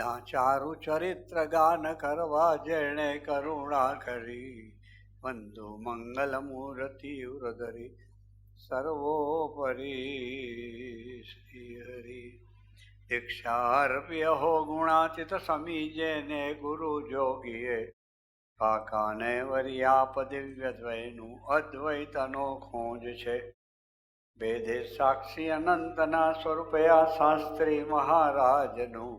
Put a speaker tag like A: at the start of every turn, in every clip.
A: ચારું ચરિત્ર ગાન કરવા જેણે કરુણા કરી વંદુ મંગલ મૂર્તિ ઉરધરી સર્વોપરી શ્રી હરિ દીક્ષાર્પ્ય હો ગુણાતીત સમીજે ને ગુરુ જોગીએ કાકાને વરિયાપ દિવ્ય દ્વયનું અદ્વૈતનો ખોજ છે વેદે સાક્ષી અનંતના સ્વરૂપયા શાસ્ત્રી મહારાજનું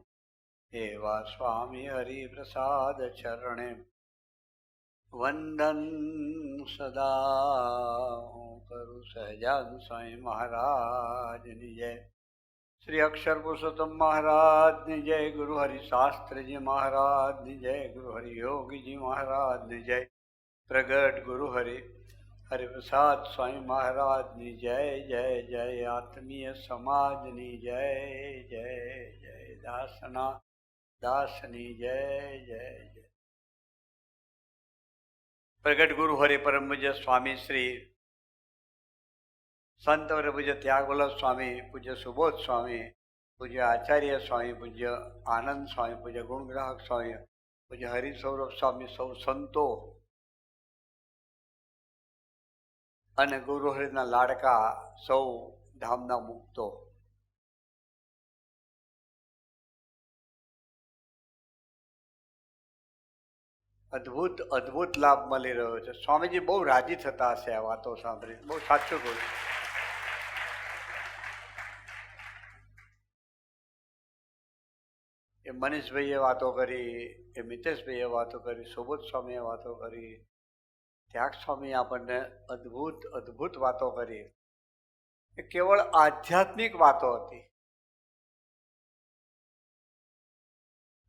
A: એવા સ્વામી હરિપ્રસાદ ચરણે વંદન સદા હું કરું સહજાન સ્વામી મહારાજની જય શ્રી અક્ષર પુરુષોત્તમ મહારાજની જય ગુરુ હરિશાસ્ત્રીજી મહારાજની જય ગુરુ હરિયોગીજી મહારાજની જય પ્રગટ ગુરુ હરિ હરિપ્રસાદ સ્વામી મહારાજની જય જય જય આત્મીય સમાજની જય જય જય દાસના દાસની જય જય જય. પ્રગટ ગુરુ હરિ પરમ પૂજ્ય સ્વામી શ્રી સંત પૂજ્ય ત્યાગવલ્લભ સ્વામી, પૂજ્ય સુબોધ સ્વામી, પૂજ્ય આચાર્ય સ્વામી, પૂજ્ય આનંદ સ્વામી, પૂજ્ય ગુણગ્રાહક સ્વામી, પૂજ્ય હરિસૌરભ સ્વામી, સૌ સંતો અને ગુરુ હરિના લાડકા સૌ ધામના મુક્તો. અદ્ભુત અદ્ભુત લાભ મળી રહ્યો છે. સ્વામીજી બહુ રાજી થતા હશે આ વાતો સાંભળી બહુ સાચું કહું. એ મનીષભાઈએ વાતો કરી, એ મિતેશભાઈએ વાતો કરી, સુબોધ સ્વામીએ વાતો કરી. ત્યાગ સ્વામીએ આપણને અદ્ભુત અદ્ભુત વાતો કરી. એ કેવળ આધ્યાત્મિક વાતો હતી.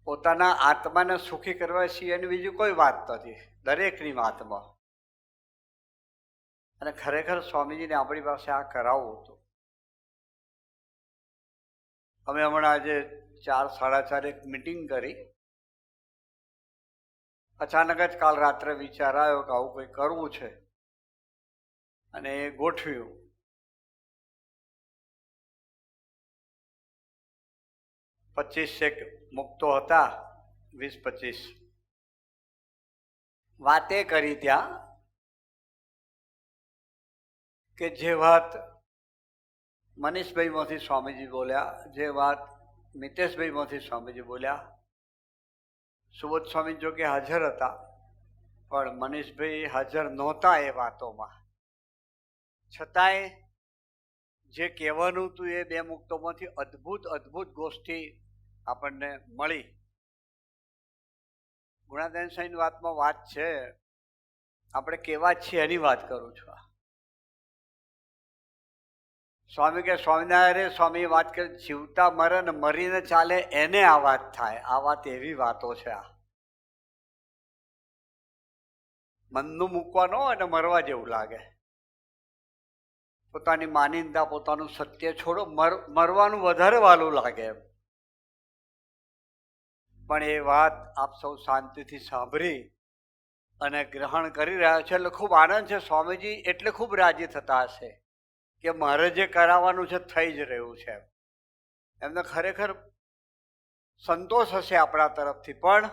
A: પોતાના આત્માને સુખી કરવા સિવાયની બીજી કોઈ વાત નથી, દરેકની વાતમાં. અને ખરેખર સ્વામીજીને આપણી પાસે આ કરાવવું હતું. અમે હમણાં આજે ચાર, સાડા ચાર એક મિટિંગ કરી. અચાનક જ કાલ રાત્રે વિચાર આવ્યો કે આવું કંઈ કરવું છે. અને એ ગોઠવ્યું. પચીસ એક મુક્તો હતા, વીસ પચીસ. વાતે કરી ત્યાં કે જે વાત મનીષભાઈમાંથી સ્વામીજી બોલ્યા, જે વાત મિતેશભાઈમાંથી સ્વામીજી બોલ્યા, સુબોધ સ્વામી જો કે હાજર હતા, પણ મનીષભાઈ હાજર નહોતા એ વાતોમાં. છતાંય જે કહેવાનું હતું એ બે મુક્તોમાંથી અદ્ભુત અદ્ભુત ગોષ્ઠી આપણને મળી. ગુણાદેન સાઈની વાતમાં વાત છે. આપણે કેવા છીએ એની વાત કરું છું. સ્વામી કે, સ્વામિનારાયણ સ્વામી વાત કરે, જીવતા મરે ને મરીને ચાલે એને આ વાત થાય. આ વાત એવી વાતો છે આ. મનનું મૂકવાનો અને મરવા જેવું લાગે. પોતાની માનીંદા પોતાનું સત્ય છોડો, મર, મરવાનું વધારે વાલું લાગે એમ. પણ એ વાત આપ સૌ શાંતિથી સાંભળી અને ગ્રહણ કરી રહ્યા છે એટલે ખૂબ આનંદ છે. સ્વામીજી એટલે ખૂબ રાજી થતા હશે કે મારે જે કરાવવાનું છે થઈ જ રહ્યું છે એમને ખરેખર સંતોષ હશે આપણા તરફથી, પણ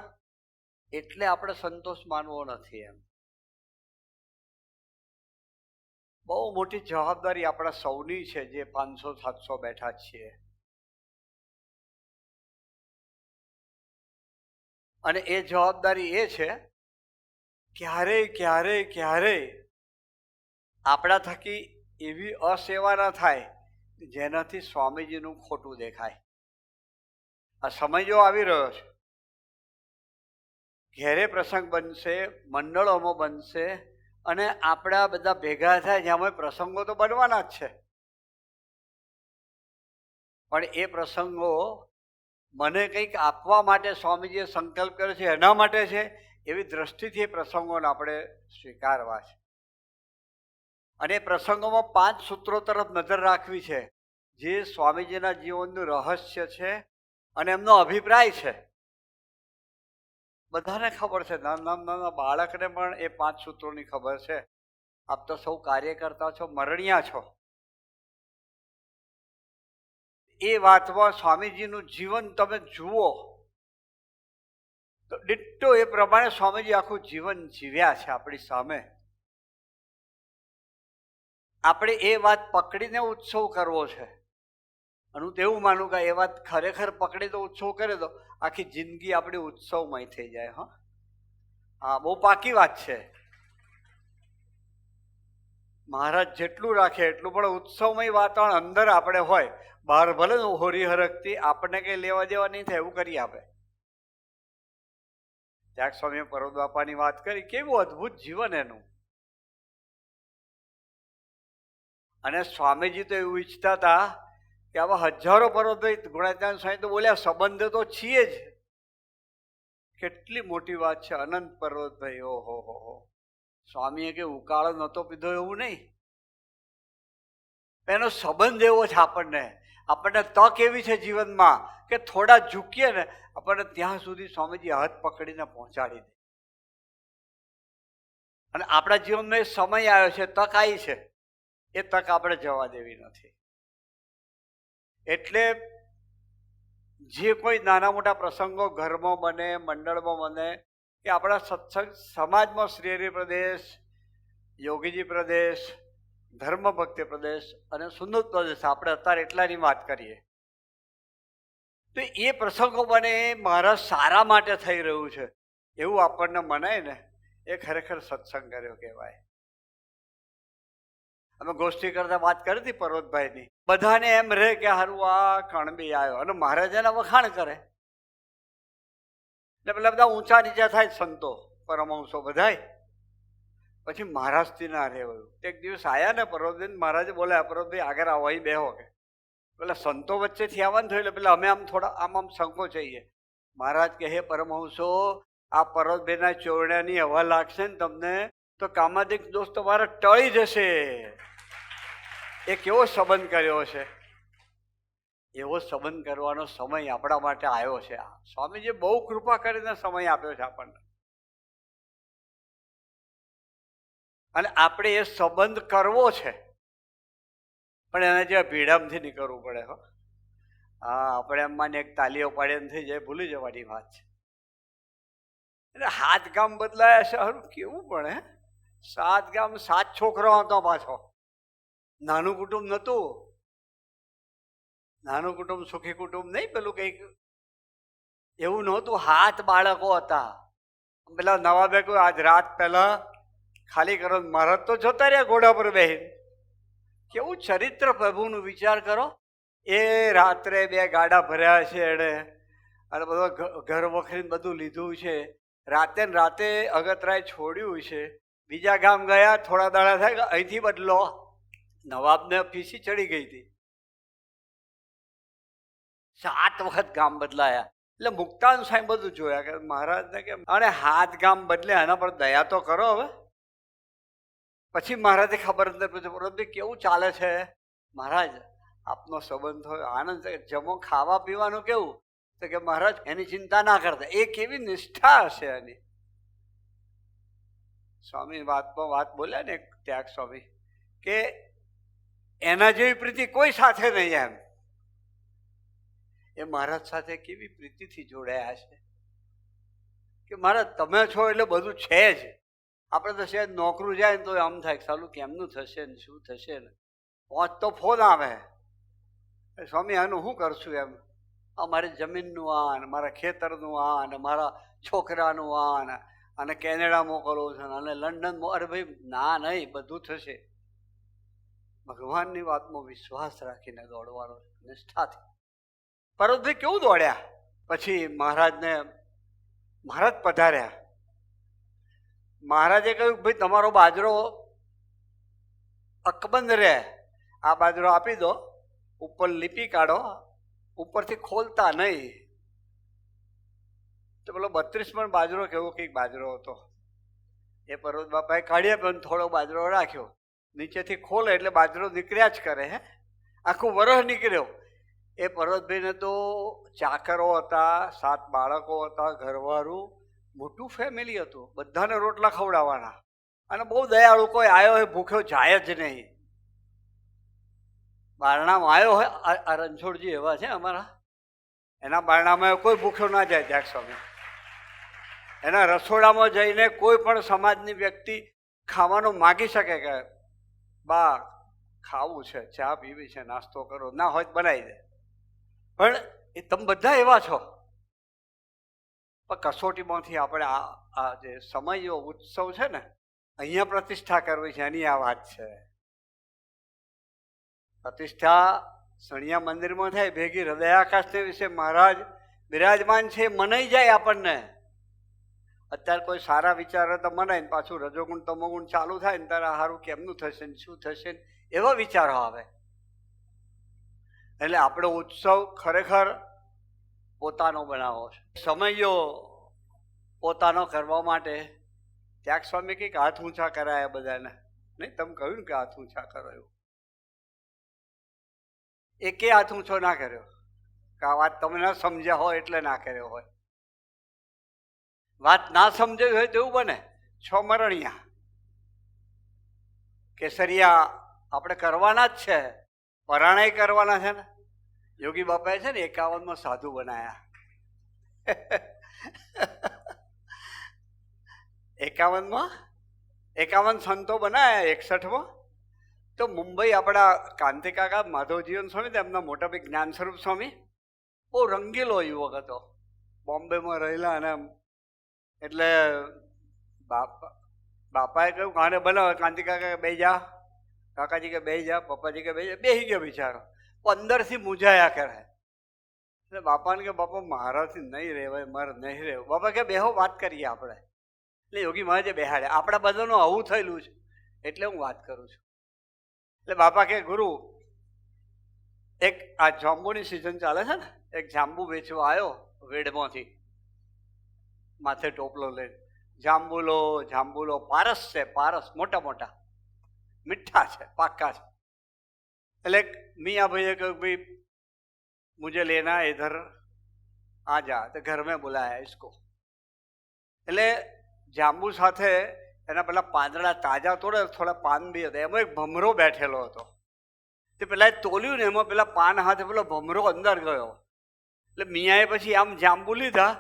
A: એટલે આપણે સંતોષ માનવો નથી એમ. બહુ મોટી જવાબદારી આપણા સૌની છે, જે પાંચસો, સાતસો બેઠા છીએ. અને એ જવાબદારી એ છે, ક્યારેય ક્યારેય ક્યારેય આપણા થકી એવી અસેવા ન થાય જેનાથી સ્વામીજીનું ખોટું દેખાય. આ સમય જો આવી રહ્યો છે, ઘેરે પ્રસંગ બનશે, મંડળોમાં બનશે, અને આપણા બધા ભેગા થાય જ્યાં પ્રસંગો તો બનવાના જ છે. પણ એ પ્રસંગો મને કંઈક આપવા માટે સ્વામીજીએ સંકલ્પ કર્યો છે, એના માટે છે, એવી દ્રષ્ટિથી એ પ્રસંગોને આપણે સ્વીકારવા છે. અને એ પ્રસંગોમાં પાંચ સૂત્રો તરફ નજર રાખવી છે, જે સ્વામીજીના જીવનનું રહસ્ય છે અને એમનો અભિપ્રાય છે. બધાને ખબર છે, નાના નાના બાળકને પણ એ પાંચ સૂત્રોની ખબર છે. આપ તો સૌ કાર્યકર્તા છો, મરણિયા છો. એ વાતમાં સ્વામીજીનું જીવન તમે જુઓ, તો ડિટ્ટો એ પ્રમાણે સ્વામીજી આખું જીવન જીવ્યા છે આપણી સામે. આપણે એ વાત પકડીને ઉત્સવ કરવો છે. અને હું તો એવું માનું કે એ વાત ખરેખર પકડી તો ઉત્સવ કરે તો આખી જિંદગી આપણી ઉત્સવમય થઈ જાય, હા. હા, બહુ પાકી વાત છે. મહારાજ જેટલું રાખે એટલું, પણ ઉત્સવમય વાતાવરણ અંદર આપણે હોય બહાર ભલે ને હોરી હરકતી આપણને કઈ લેવા દેવા નહીં થાય, એવું કરી આપે. ત્યાગ સ્વામીએ પરોદ બાપાની વાત કરી, કેવું અદ્ભુત જીવન એનું. અને સ્વામીજી તો એવું ઈચ્છતા હતા કે આવા હજારો પર્વત ગુણાત્યાન સ્વામી તો બોલ્યા, સંબંધ તો છીએ જ. કેટલી મોટી વાત છે, અનંત પર્વતભાઈ ઓહો હો હો સ્વામીએ કે ઉકાળો નહોતો પીધો એવું નહીં. એનો સંબંધ એવો છે આપણને. આપણને તક એવી છે જીવનમાં કે થોડા ઝૂકીએ ને આપણને ત્યાં સુધી સ્વામીજી હાથ પકડીને પહોંચાડી દે. અને આપણા જીવનમાં એ સમય આવ્યો છે, તક આવી છે. એ તક આપણે જવા દેવી નથી. એટલે જે કોઈ નાના મોટા પ્રસંગો ઘરમાં બને, મંડળમાં બને, કે આપણા સત્સંગ સમાજમાં શ્રીહરિ પ્રદેશ યોગીજી પ્રદેશ ધર્મ ભક્તિ પ્રદેશ અને સુંદર પ્રદેશ આપણે અત્યારે એટલાની વાત કરીએ. તો એ પ્રસંગો બને મારા સારા માટે થઈ રહ્યું છે. એવું આપણને મનાય ને, એ ખરેખર સત્સંગ કર્યો કહેવાય. અમે ગોષ્ઠી કરતા વાત કરી હતી પર્વતભાઈની. બધાને એમ રહે કે હારું આ કણબી આવ્યો અને મહારાજ એના વખાણ કરે. એટલે પેલા બધા ઊંચા નીચા થાય સંતો, પરમહંસો બધાય. પછી મહારાજથી ના રહેવાયું એક દિવસ આયા ને પર્વતભાઈ મહારાજે બોલ્યા પર્વતભાઈ આગળ આવો, અહીં કે. પેલા સંતો વચ્ચેથી આવવાનું થયું એટલે પેલા અમે આમ થોડા આમ આમ સંકોચાઈએ મહારાજ કે હે પરમહંસો, આ પર્વતભાઈના ચોરણાની હવા લાગશે ને તમને, તો કામાદિક દોસ્ત તમારા ટળી જશે. એ કેવો સંબંધ કર્યો છે એવો સંબંધ કરવાનો સમય આપણા માટે આવ્યો છે. આ સ્વામીજી બહુ કૃપા કરીને સમય આપ્યો છે આપણને. અને આપણે એ સંબંધ કરવો છે. પણ એને જે ભીડમથી નીકળવું પડે હો. હા, આપણે એમ માને એક તાલીઓ પાડે એમ થઈ જાય, ભૂલી જવાની વાત છે. એટલે હાથ ગામ બદલાયા સારું કેવું પણ હે. સાત ગામ સાત છોકરો હતો પાછો. નાનું કુટુંબ નહોતું. નાનું કુટુંબ સુખી કુટુંબ નહીં, પેલું કંઈક એવું નહોતું. હાથ બાળકો હતા. પેલા નવા કહ્યું, આજ રાત પહેલા ખાલી કરો મહારાજ તો જતા રહ્યા ઘોડા પર બેહીને. કેવું ચરિત્ર પ્રભુનું વિચાર કરો. એ રાત્રે બે ગાડા ભર્યા છે એણે. અને બધો ઘર વખરીને બધું લીધું છે. રાતે ને રાતે અગતરાય છોડ્યું છે. બીજા ગામ ગયા, થોડા દાડા થાય અહીંથી બદલો. નવાબને પીસી ચડી ગઈ હતી. સાત વખત ગામ બદલાયા. એટલે મુક્તાન સાહેબ બધું જોયા કે મહારાજને કે અને હાથ ગામ બદલે, એના પર દયા તો કરો હવે. પછી મહારાજે ખબર અંદર પૂછ્યું પરમભાઈ કેવું ચાલે છે? મહારાજ, આપનો સંબંધ હોય, આનંદ જમો ખાવા પીવાનું કેવું? તો કે, મહારાજ, એની ચિંતા ના કરતા. એ કેવી નિષ્ઠા હશે એની. સ્વામી વાતમાં વાત બોલ્યા ને ત્યાગ સ્વામી, કે એના જેવી પ્રીતિ કોઈ સાથે નહીં એમ. એ મહારાજ સાથે કેવી પ્રીતિથી જોડાયા છે કે, મહારાજ, તમે છો એટલે બધું છે જ. આપણે તો શેર નોકરું જાય ને તો આમ થાય સાલું કેમનું થશે ને શું થશે ને? પાંચ તો ફોન આવે. સ્વામી, આનું શું કરશું એમ? અમારી જમીનનું આ ને મારા ખેતરનું આ ને મારા છોકરાનું આ ને અને કેનેડા મોકલવું છે અને લંડન અરે ભાઈ, ના નહીં, બધું થશે. ભગવાનની વાતમાં વિશ્વાસ રાખીને દોડવાનો નિષ્ઠાથી. પર્વતભાઈ કેવું દોડ્યા? પછી મહારાજને મહારાજ પધાર્યા. મહારાજે કહ્યું ભાઈ, તમારો બાજરો અકબંધ રહે. આ બાજરો આપી દો. ઉપર લીપી કાઢો. ઉપરથી ખોલતા નહીં. તો પેલો બત્રીસ પણ બાજરો કેવો કંઈક બાજરો હતો. એ પર્વત બાપાએ કાઢ્યા પણ થોડો બાજરો રાખ્યો. નીચેથી ખોલે એટલે બાજરો નીકળ્યા જ કરે, હે. આખું વરસ નીકળ્યો. એ પર્વતભાઈને તો ચાકરો હતા, સાત બાળકો હતા, ઘરવાળું. મોટું ફેમિલી હતું. બધાને રોટલા ખવડાવવાના. અને બહુ દયાળુ કોઈ આવ્યો હોય, ભૂખ્યો જાય જ નહીં. બારણામાં આવ્યો હોય, આ- રણછોડજી એવા છે અમારા. એના બારણામાં કોઈ ભૂખ્યો ના જાય ત્યાગ સ્વામી. એના રસોડામાં જઈને કોઈ પણ સમાજની વ્યક્તિ ખાવાનું માગી શકે કે, બા, ખાવું છે, ચા પીવી છે, નાસ્તો કરો. ના હોય બનાવી દે. પણ એ તમે બધા એવા છો. કસોટીમાંથી આપણે આ આ જે સમયો ઉત્સવ છે ને, અહીંયા પ્રતિષ્ઠા કરવી છે, એની આ વાત છે. પ્રતિષ્ઠા સણિયા મંદિરમાં થાય, ભેગી હૃદયાકાશને વિશે મહારાજ બિરાજમાન છે મનાઈ જાય આપણને. અત્યારે કોઈ સારા વિચારો તો મનાય ને, પાછું રજોગુણ તમોગુણ ચાલુ થાય ને, ત્યારે સારું કેમનું થશે ને, શું થશે ને, એવા વિચારો આવે. એટલે આપણો ઉત્સવ ખરેખર પોતાનો બનાવો છે. સમયો પોતાનો કરવા માટે ત્યાગ સ્વામી કંઈક હાથ ઊંચા કરાયા બધાને? નહીં, તમે કહ્યું કે હાથ ઊંચા કરો એવું. એકે હાથ ઊંચો ના કર્યો. કે આ વાત તમે ના સમજ્યા હોય એટલે ના કર્યો હોય. વાત ના સમજાવી હોય તેવું બને. છ મરણિયા. કેસરિયા આપણે કરવાના જ છે. પરાણાય કરવાના છે ને? યોગી બાપાએ છે ને એકાવનમાં સાધુ બનાયા. એકાવનમાં? એકાવન સંતો બનાયા, એકસઠમાં? તો મુંબઈ આપણા કાંતિકાકા માધવજીવન સ્વામી તેમના મોટા ભાઈ જ્ઞાન સ્વરૂપ સ્વામી. બહુ રંગીલો યુવક હતો. બોમ્બેમાં રહેલા અને એટલે બાપા, બાપાએ કહ્યું કાને બનાવે કાંતિકાકા બે જા. કાકાજી કે બે જા. પપ્પાજી કે બે જા. બેહી ગયો બિચારો. પંદરથી મૂંઝાયા કરે. એટલે બાપાને કે, બાપા, મારાથી નહીં રહેવાય મારે નહીં રહેવું બાપા કે, બેહો, વાત કરીએ આપણે. એટલે યોગી મહારાજે બેહાડે આપણા બધાનું આવું થયેલું છે, એટલે હું વાત કરું છું. એટલે બાપા કે, ગુરુ, એક આ જાંબુની સિઝન ચાલે છે ને, એક જાંબુ વેચવા આવ્યો વેડમાંથી, માથે ટોપલો લઈને. જાંબુલો જાંબુલો પારસ છે, પારસ મોટા મોટા મીઠા છે, પાક્કા છે. એટલે मियाँ भैया को भी मुझे लेना है इधर આ જા તો ઘર મેં બોલાયા ઇસકો એટલે જાંબુ સાથે એના પેલા પાંદડા તાજા તોડે થોડા પાન બી હતા એમાં એક ભમરો બેઠેલો હતો તે પેલા તોલ્યું ને એમાં પેલા પાન હાથે પેલો ભમરો અંદર ગયો એટલે મિયાએ પછી આમ જાંબુ લીધા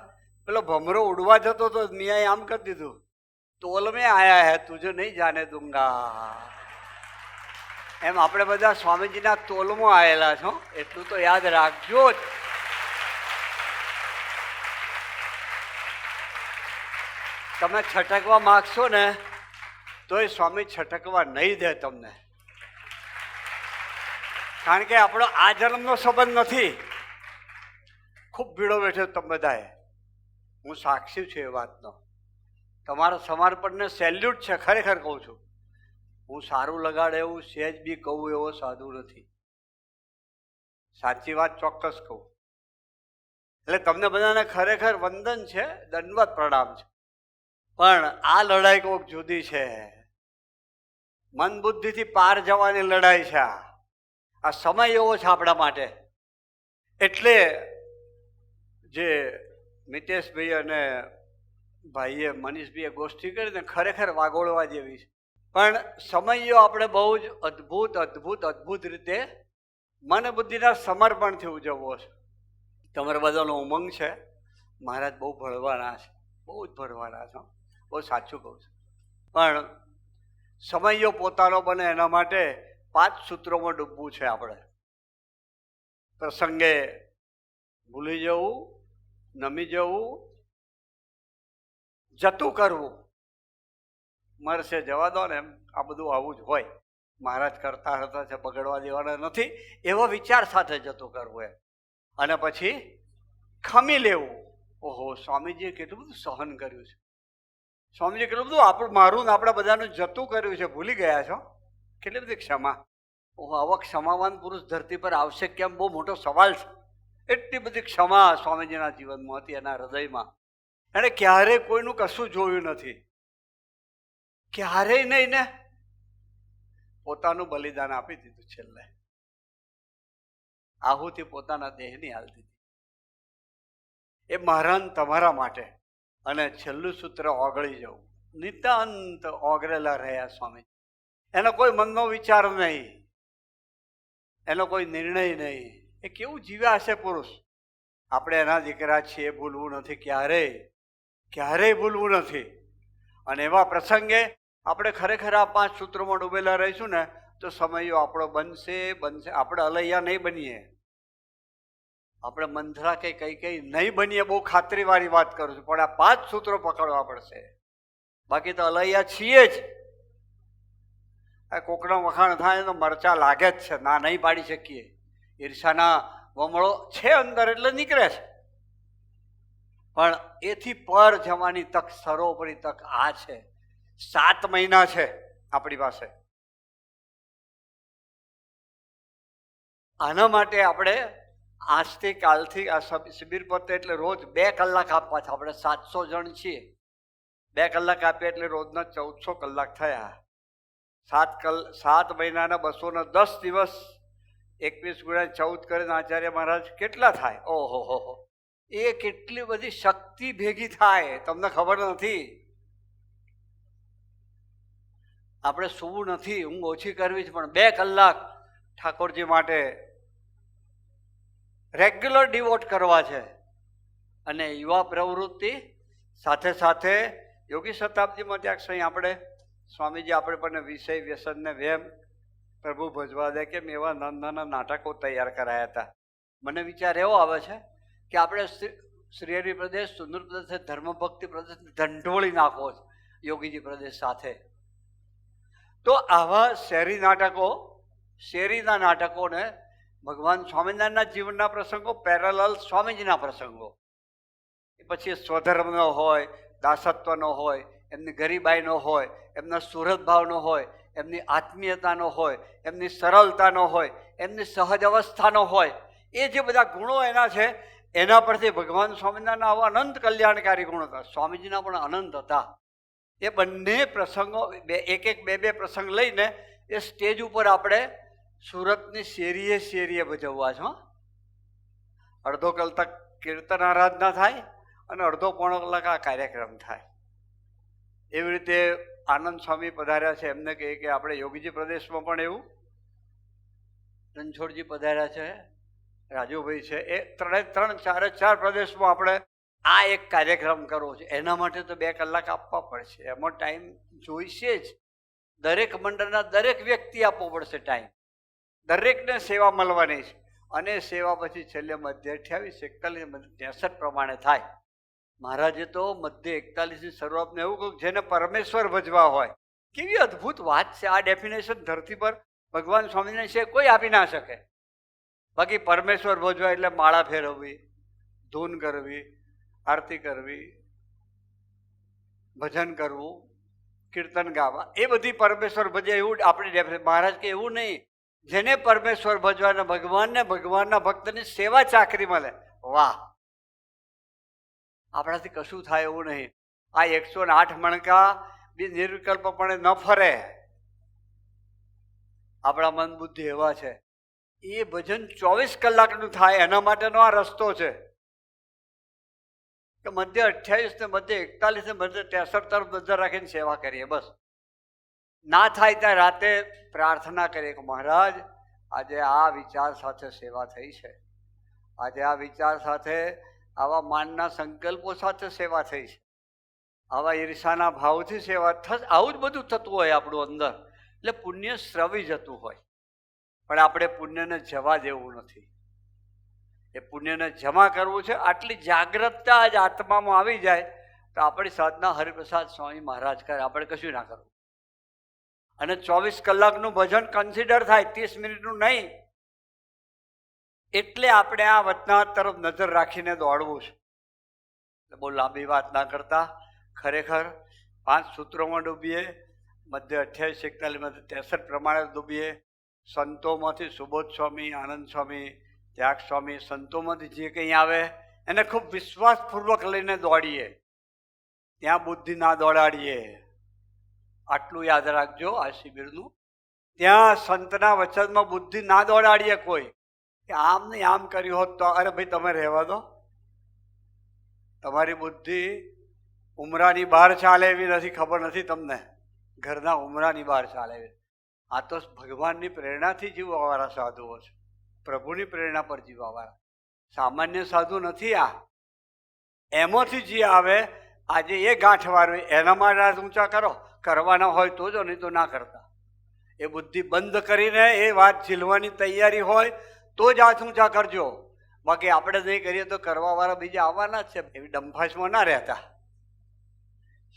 A: પેલો ભમરો ઉડવા જતો હતો મિયાએ આમ કરી દીધું તોલ મેં આયા હે તુજે નહીં જાને દુંગા એમ આપણે બધા સ્વામીજીના તોલમાં આવેલા છો, એટલું તો યાદ રાખજો જ. તમે છટકવા માગશો ને તો સ્વામી છટકવા નહીં દે તમને. કારણ કે આપણો આ જન્મનો સંબંધ નથી. ખૂબ ભીડો બેઠો તમે બધાએ. હું સાક્ષી છું એ વાતનો. તમારા સમર્પણને સેલ્યુટ છે, ખરેખર કહું છું. હું સારું લગાડે એવું સહેજ બી કહું એવો સાધુ નથી. સાચી વાત ચોક્કસ કહું. એટલે તમને બધાને ખરેખર વંદન છે, દંડવત પ્રણામ છે. પણ આ લડાઈ કોઈક જુદી છે. મન બુદ્ધિથી પાર જવાની લડાઈ છે આ. આ સમય એવો છે આપણા માટે. એટલે જે મિતેશભાઈ અને ભાઈએ મનીષભાઈએ ગોષ્ઠી કરી ને ખરેખર વાગોળવા જેવી છે. પણ સમયો આપણે બહુ જ અદ્ભુત અદ્ભુત અદ્ભુત રીતે મન બુદ્ધિના સમર્પણથી ઉજવવો છે. તમારા બધાનો ઉમંગ છે. મહારાજ બહુ ભળવાના છે. બહુ જ ભળવાના છે. બહુ સાચું કહું છું. પણ સમયો પોતાનો બને એના માટે પાંચ સૂત્રોમાં ડૂબવું છે આપણે. પ્રસંગે ભૂલી જવું, નમી જવું, જતું કરવું. મરશે, જવા દો ને એમ. આ બધું આવું જ હોય. મહારાજ કરતા હતા છે, બગડવા દેવાના નથી. એવો વિચાર સાથે જતું કરવું એમ. અને પછી ખમી લેવું. ઓહો, સ્વામીજીએ કેટલું બધું સહન કર્યું છે. સ્વામીજી કેટલું બધું આપણું, મારું ને આપણા બધાનું જતું કર્યું છે. ભૂલી ગયા છો? કેટલી બધી ક્ષમા. ઓહો આવો ક્ષમાવાન પુરુષ ધરતી પર આવશે કેમ? બહુ મોટો સવાલ છે. એટલી બધી ક્ષમા સ્વામીજીના જીવનમાં હતી, એના હૃદયમાં. એણે ક્યારેય કોઈનું કશું જોયું નથી. ક્યારેય નહીં ને? પોતાનું બલિદાન આપી દીધું છેલ્લે. આહુતિ પોતાના દેહની હાલતી હતી એ મહારાન તમારા માટે અને છેલ્લું સૂત્ર ઓગળી જવું. નિતાંત ઓગળેલા રહ્યા સ્વામી. એનો કોઈ મનનો વિચાર નહીં. એનો કોઈ નિર્ણય નહીં. એ કેવું જીવ્યા હશે પુરુષ? આપણે એના દીકરા છીએ, ભૂલવું નથી ક્યારેય. ક્યારેય ભૂલવું નથી. અને એવા પ્રસંગે આપણે ખરેખર આ પાંચ સૂત્રોમાં ડૂબેલા રહીશું ને, તો સમયો આપણો બનશે બનશે. આપણે અલૈયા નહીં બનીએ. આપણે મંથરા કે કઈ કઈ નહીં બનીએ બહુ ખાતરીવાળી વાત કરું છું, પણ આ પાંચ સૂત્રો પકડવા પડશે. બાકી તો અલૈયા છીએ જ. આ કોકનો વખાણ થાય તો મરચા લાગે જ છે, ના નહીં પાડી શકીએ. ઈર્ષાના વમળો છે અંદર એટલે નીકળે છે. પણ એથી પર જવાની તક સર્વોપરી તક આ છે. સાત મહિના છે આપણી પાસે. આના માટે આપણે આજથી કાલથી આ શિબિર પતે એટલે રોજ બે કલાક આપવા છે. આપણે સાતસો જણ છીએ. બે કલાક આપીએ એટલે રોજના ચૌદસો કલાક થયા. સાત કલ, સાત મહિનાના બસો ને દસ દિવસ એકવીસ ગુણ્યા ચૌદ કરીને આચાર્ય મહારાજ કેટલા થાય? ઓહો, હો હો. એ કેટલી બધી શક્તિ ભેગી થાય. તમને ખબર નથી? આપણે સૂવું નથી, ઊંઘ ઓછી કરવી છે, પણ બે કલાક ઠાકોરજી માટે રેગ્યુલર ડિવોટ કરવા છે. અને યુવા પ્રવૃત્તિ સાથે સાથે યોગી શતાબ્દીમાં ત્યાં સહી આપણે, સ્વામીજી આપણે પણ વિષય વ્યસનને વેમ, પ્રભુ ભજવા દે કેમ એવા નાના નાના નાટકો તૈયાર કરાયા હતા. મને વિચાર એવો આવે છે કે આપણે શ્રી- શ્રીહરિ પ્રદેશ સુંદર પ્રદેશ ધર્મભક્તિ પ્રદેશ ઢંઢોળી નાખવો યોગીજી પ્રદેશ સાથે. તો આવા શહેરી નાટકો, શેરીના નાટકોને ભગવાન સ્વામિનારાયણના જીવનના પ્રસંગો, પેરેલલ સ્વામીજીના પ્રસંગો. પછી સ્વધર્મનો હોય, દાસત્વનો હોય, એમની ગરીબાઈનો હોય, એમના સુરત ભાવનો હોય, એમની આત્મીયતાનો હોય, એમની સરળતાનો હોય, એમની સહજ અવસ્થાનો હોય, એ જે બધા ગુણો એના છે, એના પરથી ભગવાન સ્વામિનારાયણના આવા અનંત કલ્યાણકારી ગુણો હતા. સ્વામીજીના પણ અનંત હતા. એ બંને પ્રસંગો, બે, એક એક, બે બે પ્રસંગ લઈને એ સ્ટેજ ઉપર આપણે સુરતની શેરીએ શેરીએ ભજવવા છો અડધો કલાક કીર્તન આરાધના થાય અને અડધો પોણો કલાક આ કાર્યક્રમ થાય. એવી રીતે આનંદ સ્વામી પધાર્યા છે. એમને કહે કે આપણે યોગીજી પ્રદેશમાં પણ એવું રણછોડજી પધાર્યા છે, રાજુભાઈ છે. એ ત્રણે, ત્રણ, ચારે, ચાર પ્રદેશમાં આપણે આ એક કાર્યક્રમ કરવો છે. એના માટે તો બે કલાક આપવા પડશે. એમાં ટાઈમ જોઈશે જ. દરેક મંડળના દરેક વ્યક્તિ આપવો પડશે ટાઈમ. દરેકને સેવા મળવાની છે. અને સેવા પછી છેલ્લે મધ્ય અઠ્યાવીસ, એકતાલીસ ત્રેસઠ પ્રમાણે થાય. મહારાજે તો મધ્ય એકતાલીસની શરૂઆતમાં એવું કહ્યું જેને પરમેશ્વર ભજવા હોય. કેવી અદ્ભુત વાત છે. આ ડેફિનેશન ધરતી પર ભગવાન સ્વામિનારાયણ છે કોઈ આપી ના શકે. બાકી પરમેશ્વર ભજવા એટલે માળા ફેરવવી, ધૂન કરવી આરતી કરવી, ભજન કરવું, કીર્તન ગાવા, એ બધી પરમેશ્વર ભજે એવું આપણી મહારાજ કે એવું નહીં. જેને પરમેશ્વર ભજવાના, ભગવાનને, ભગવાનના ભક્તની સેવા ચાકરી મળે. વાહ! આપણાથી કશું થાય એવું નહીં. આ એકસો ને આઠ મણકા બી નિર્વિકલ્પપણે ન ફરે. આપણા મન બુદ્ધિ એવા છે. એ ભજન ચોવીસ કલાકનું થાય, એના માટેનો આ રસ્તો છે. કે મધ્ય અઠ્યાવીસ ને મધ્ય એકતાલીસ ને મધ્ય ત્રેસઠ તરફ નજર રાખીને સેવા કરીએ, બસ. ના થાય ત્યાં રાતે પ્રાર્થના કરીએ કે મહારાજ, આજે આ વિચાર સાથે સેવા થઈ છે. આજે આ વિચાર સાથે, આવા માનના સંકલ્પો સાથે સેવા થઈ છે. આવા ઈર્ષાના ભાવથી સેવા થશે. આવું જ બધું થતું હોય આપણું અંદર. એટલે પુણ્ય સ્રવી જતું હોય. પણ આપણે પુણ્યને જવા દેવું નથી. એ પુણ્યને જમા કરવું છે. આટલી જાગ્રતતા જ આત્મામાં આવી જાય તો આપણી સાધના હરિપ્રસાદ સ્વામી મહારાજ કરે. આપણે કશું ના કરવું. અને ચોવીસ કલાકનું ભજન કન્સિડર થાય, ત્રીસ મિનિટનું નહીં. એટલે આપણે આ વતના તરફ નજર રાખીને દોડવું છે. બહુ લાંબી વાત ના કરતા. ખરેખર પાંચ સૂત્રોમાં ડૂબીએ, મધ્ય અઠ્યાવીસ એકતાલીસમાંથી ત્રેસઠ પ્રમાણે ડૂબીએ. સંતોમાંથી સુબોધ સ્વામી, આનંદ સ્વામી ત્યાગ સ્વામી સંતોમાંથી જે કંઈ આવે, એને ખૂબ વિશ્વાસપૂર્વક લઈને દોડીએ. ત્યાં બુદ્ધિ ના દોડાડીએ. આટલું યાદ રાખજો આ શિબિરનું. ત્યાં સંતના વચનમાં બુદ્ધિ ના દોડાડીએ કોઈ. કે આમ નહીં આમ કર્યું હોત તો, અરે ભાઈ તમે રહેવા દો. તમારી બુદ્ધિ ઉમરાની બહાર ચાલે એવી નથી, ખબર નથી તમને. ઘરના ઉમરાની બહાર ચાલે એવી. આ તો ભગવાનની પ્રેરણાથી જીવવાવાળા સાધુઓ છે. પ્રભુની પ્રેરણા પર જીવવાવાળા સામાન્ય સાધુ નથી આ. એમાંથી જે આવે, આજે એ ગાંઠ વારવી એના માટે હાથ ઊંચા કરો. કરવાના હોય તો જો નહીં તો ના કરતા. એ બુદ્ધિ બંધ કરીને એ વાત ઝીલવાની તૈયારી હોય તો જ હાથ ઊંચા કરજો. બાકી આપણે નહીં કરીએ તો કરવાવાળા બીજા આવવાના જ છે. એવી ડંફાશમાં ના રહેતા.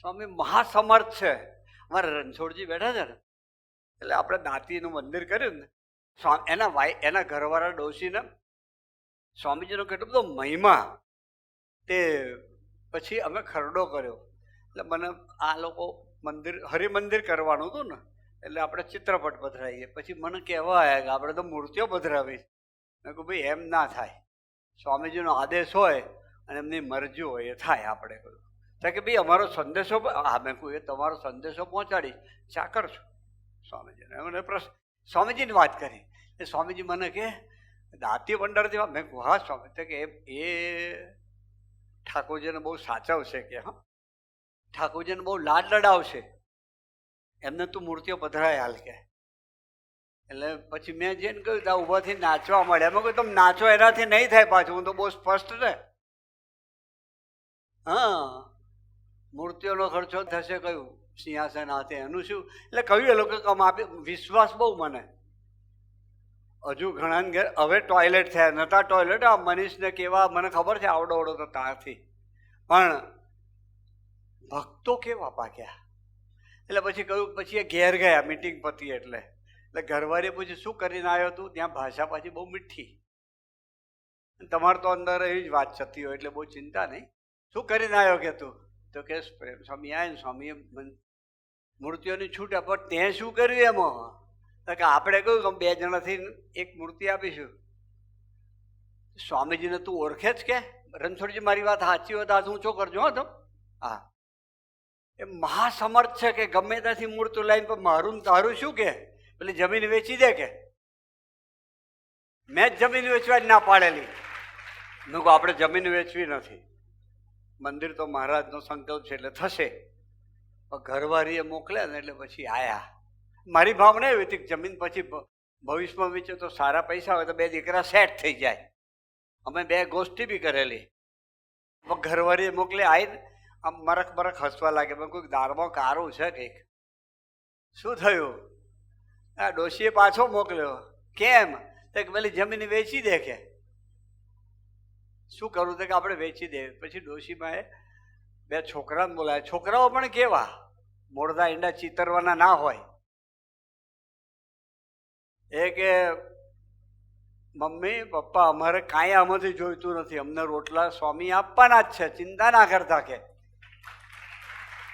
A: સ્વામી મહાસમર્થ છે. અમારા રણછોડજી બેઠા છે ને. એટલે આપણે દાંતીનું મંદિર કર્યું ને સ્વા- એના વાઈ, એના ઘરવાળા ડોશીને સ્વામીજીનો કેટલો બધો મહિમા. તે પછી અમે ખરડો કર્યો. એટલે મને આ લોકો મંદિર, હરિમંદિર કરવાનું હતું ને, એટલે આપણે ચિત્રપટ પધરાવીએ પછી મને કહેવા આવ્યા કે આપણે તો મૂર્તિઓ પધરાવી. મેં કહું ભાઈ, એમ ના થાય. સ્વામીજીનો આદેશ હોય અને એમની મરજી હોય, એ થાય આપણે કહ્યું કે, ભાઈ, અમારો સંદેશો હા, મેં કહ્યું એ તમારો સંદેશો પહોંચાડી ચાકર છું સ્વામીજીને મને પ્રશ્ન સ્વામીજીની વાત કરી. એ સ્વામીજી મને કે દાંતી મંડળથી વાત- મેં કહ્યું હા, સ્વામી. તો કે, એ ઠાકોરજીને બહુ સાચવશે કે, હા. ઠાકોરજીને બહુ લાડ લડાવશે. એમને તું મૂર્તિઓ પધરાય હાલ કે. એટલે પછી મેં જેને કહ્યું ત્યાં ઊભાથી નાચવા મળ્યા મેં કહ્યું, તમે નાચો, એનાથી નહીં થાય પાછું. હું તો બહુ સ્પષ્ટ ને હા. મૂર્તિઓનો ખર્ચો થશે કયું? સિંહાસન હાથે એનું શું એટલે કહ્યું એ લોકો કામ આપ્યું વિશ્વાસ બહુ મને. હજુ ઘણા ઘેર, હવે ટોયલેટ થયા નતા ટોયલેટ આ મનીષને કેવા, મને ખબર છે આવડો આવડો તો ત્યાંથી પણ ભક્તો કેવા પાક્યા? એટલે પછી કહ્યું, પછી એ ઘેર ગયા મીટિંગ પતી એટલે. એટલે ઘરવાળીએ પછી શું કરીને આવ્યો તું? ત્યાં ભાષા પાછી બહુ મીઠી. તમારે તો અંદર એવી જ વાત થતી હોય, એટલે બહુ ચિંતા નહીં. શું કરીને આવ્યો કે તું? તો કે સ્વામી આવ્યા ને સ્વામીએ મૂર્તિઓની છૂટ આપો. તે શું કર્યું એમાં? તો કે, આપણે કહ્યું કે બે જણાથી એક મૂર્તિ આપીશું. સ્વામીજીને તું ઓળખે જ કે? રણછોડજી, મારી વાત સાચી હોય તો હાથ ઊંચો કરજો, હો તો? હા. એ મહાસમર્થ છે કે ગમે ત્યાંથી મૂર્તિ લાઈન પર મારું તારું શું કે? પેલી જમીન વેચી દે કે? મેં જ જમીન વેચવા જ ના પાડેલી. મેં કહું આપણે જમીન વેચવી નથી. મંદિર તો મહારાજનો સંકલ્પ છે એટલે થશે. પણ ઘરવાળીએ મોકલ્યા ને એટલે પછી આયા. મારી ભાવના એવી હતી કે જમીન પછી ભવિષ્યમાં વેચે તો સારા પૈસા હોય તો બે દીકરા સેટ થઈ જાય. અમે બે ગોષ્ઠી બી કરેલી. ઘરવાળીએ મોકલે આવીને આમ મરક મરક હસવા લાગે. પણ કોઈક દાળમાં કારું છે કંઈક. શું થયું? આ ડોશીએ પાછો મોકલ્યો. કેમ? તો પેલી જમીન વેચી દે કે. શું કરવું તો કે આપણે વેચી દે. પછી ડોશીમાં બે છોકરાને બોલાય છોકરાઓ પણ કેવા? મોડદા ઈંડા ચીતરવાના ના હોય. એ કે, મમ્મી, પપ્પા, અમારે કાંઈ આમાંથી જોઈતું નથી. અમને રોટલા સ્વામી આપવાના જ છે. ચિંતા ના કરતા કે.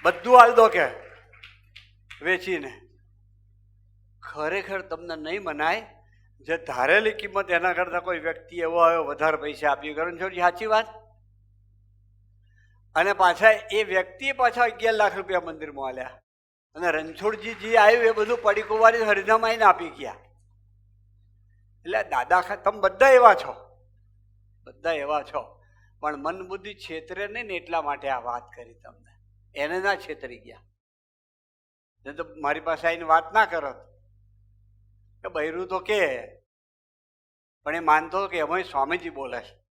A: બધું હાલ દો કે, વેચીને. ખરેખર તમને નહીં મનાય જે ધારેલી કિંમત એના કરતાં કોઈ વ્યક્તિ એવો આવ્યો, વધારે પૈસા આપ્યું. કારણ છો સાચી વાત? અને પાછા એ વ્યક્તિએ પાછા અગિયાર લાખ રૂપિયા મંદિરમાં આલ્યા. અને રણછોડજી જે આવ્યું, એ બધું પડીકુવારી હરિધામ આવીને આપી ગયા. એટલે દાદા તમે બધા એવા છો. બધા એવા છો. પણ મન બુદ્ધિ છેતરે નહીં ને એટલા માટે આ વાત કરી તમને. એને ના છેતરી ગયા. તો મારી પાસે આવીને વાત ના કરત. કે બૈરું તો કે. પણ એ માનતો કે એમાં સ્વામીજી બોલે છે.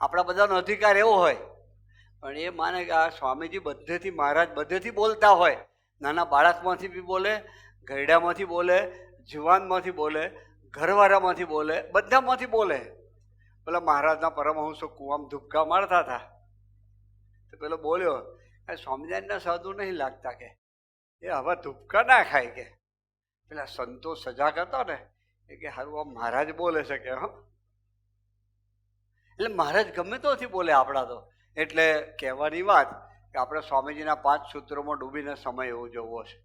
A: આપણા બધાનો અધિકાર એવો હોય. પણ એ માને કે આ સ્વામીજી બધેથી મહારાજ બધેથી બોલતા હોય. નાના બાળકમાંથી બી બોલે, ઘરડામાંથી બોલે, જુવાનમાંથી બોલે, ઘરવાળામાંથી બોલે, બધામાંથી બોલે. પેલા મહારાજના પરમહંસો કુવામાં ધુપકા મારતા હતા. તો પેલો બોલ્યો, "આ સ્વામિનારાયણના સાધુ નહીં લાગતા કે? એ હવે ધુપકા ના ખાય કે? પેલા સંતો સજાગ કરતા ને, એ કે હારું આ મહારાજ બોલે છે કે, હા. એટલે મહારાજ ગમે તોથી બોલે આપણા તો. એટલે કહેવાની વાત કે આપણે સ્વામીજીના પાંચ સૂત્રોમાં ડૂબીને સમય એવો જવો છે.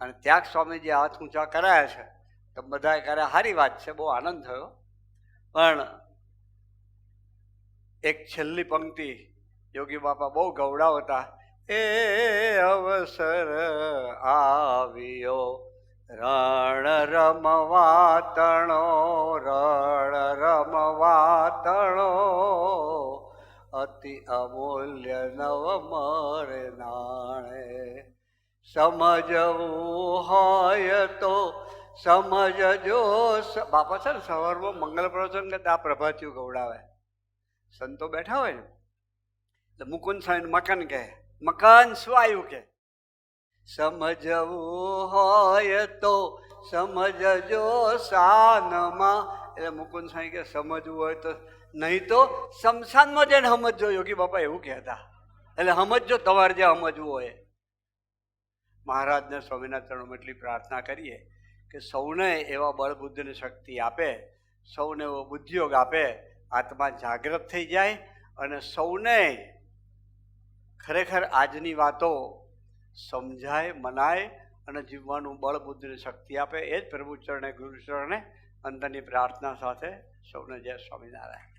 A: અને ત્યાં જ સ્વામીજી હાથ ઊંચા કરાયા છે. તો બધાએ કર્યા સારી વાત છે, બહુ આનંદ થયો. પણ એક છેલ્લી પંક્તિ યોગી બાપા બહુ ગૌડાવતા એ અવસર આવ્યો. રણ રમવા તણો રણ રમવા તણો અતિ અમૂલ્ય નવ મરે નાણે. સમજવું હોય તો સમજજો. બાપા છે ને સવારમાં મંગલ પ્રવચન કરતા આ પ્રભાતિયું ગવડાવે સંતો બેઠા હોય ને, એટલે મુકુંદ સાહેબ મકાન કહે. મકાન શું આવ્યું કે? સમજવું હોય તો સમજજો સાનમાં એટલે મુકુંદ સાંઈ કે સમજવું હોય તો, નહીં તો શમશાનમાં જઈને સમજજો. યોગી બાપા એવું કહેતા. એટલે સમજજો તમારે જે સમજવું હોય. મહારાજને સ્વામીના ચરણોમાં એટલી પ્રાર્થના કરીએ કે સૌને એવા બળબુદ્ધિની શક્તિ આપે, સૌને એવો બુદ્ધિયોગ આપે, આત્મા જાગૃત થઈ જાય અને સૌને ખરેખર આજની વાતો સમજાય, મનાય અને જીવવાનું બળ બુદ્ધિની શક્તિ આપે એ જ પ્રભુ ચરણે ગુરુ ચરણે અંદરની પ્રાર્થના સાથે સૌને જય સ્વામિનારાયણ.